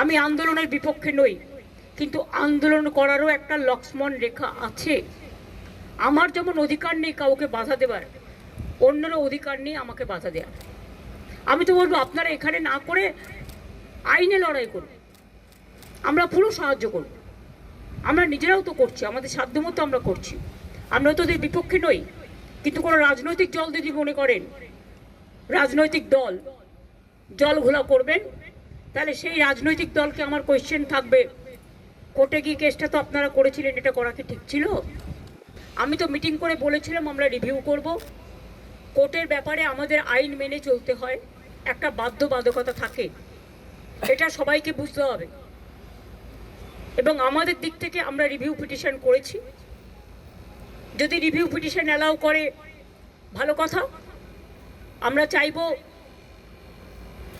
আমি আন্দোলনের বিপক্ষে নই, কিন্তু আন্দোলন করারও একটা লক্ষ্মণ রেখা আছে। আমার যেমন অধিকার নেই কাউকে বাধা দেবার, অন্যেরও অধিকার নেই আমাকে বাধা দেওয়ার আমি তো বলব, আপনারা এখানে না করে আইনে লড়াই করুন। আমরা পুরো সাহায্য করব। আমরা নিজেরাও তো করছি, আমাদের সাধ্যমতো আমরা করছি। আমরা তো ওদের বিপক্ষে নই, কিন্তু কোনো রাজনৈতিক দল যদি মনে করেন, রাজনৈতিক দল জল ঘোলা করবেন তাহলে সেই রাজনৈতিক দলকে আমার কোয়েশ্চেন থাকবে। কোর্টে গিয়ে কেসটা তো আপনারা করেছিলেন, এটা করা কি ঠিক ছিল? আমি তো মিটিং করে বলেছিলাম, আমরা রিভিউ করব। কোর্টের ব্যাপারে আমাদের আইন মেনে চলতে হয়, একটা বাধ্যবাধকতা থাকে। এটা সবাইকে বুঝতে হবে। এবং আমাদের দিক থেকে আমরা রিভিউ পিটিশন করেছি। যদি রিভিউ পিটিশন অ্যালাউ করে, ভালো কথা। আমরা চাইব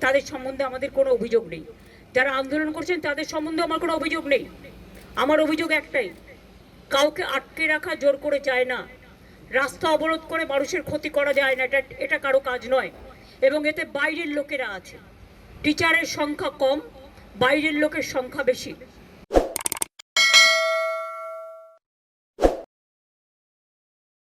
তাদের সম্বন্ধে আমাদের কোনো অভিযোগ নেই। যারা আন্দোলন করছেন, তাদের সম্বন্ধে আমার কোনো অভিযোগ নেই। আমার অভিযোগ একটাই, কাউকে আটকে রাখা জোর করে যায় না। রাস্তা অবরোধ করে মানুষের ক্ষতি করা যায় না, এটা এটা কারও কাজ নয়। এবং এতে বাইরের লোকেরা আছে। টিচারের সংখ্যা কম, বাইরের লোকের সংখ্যা বেশি।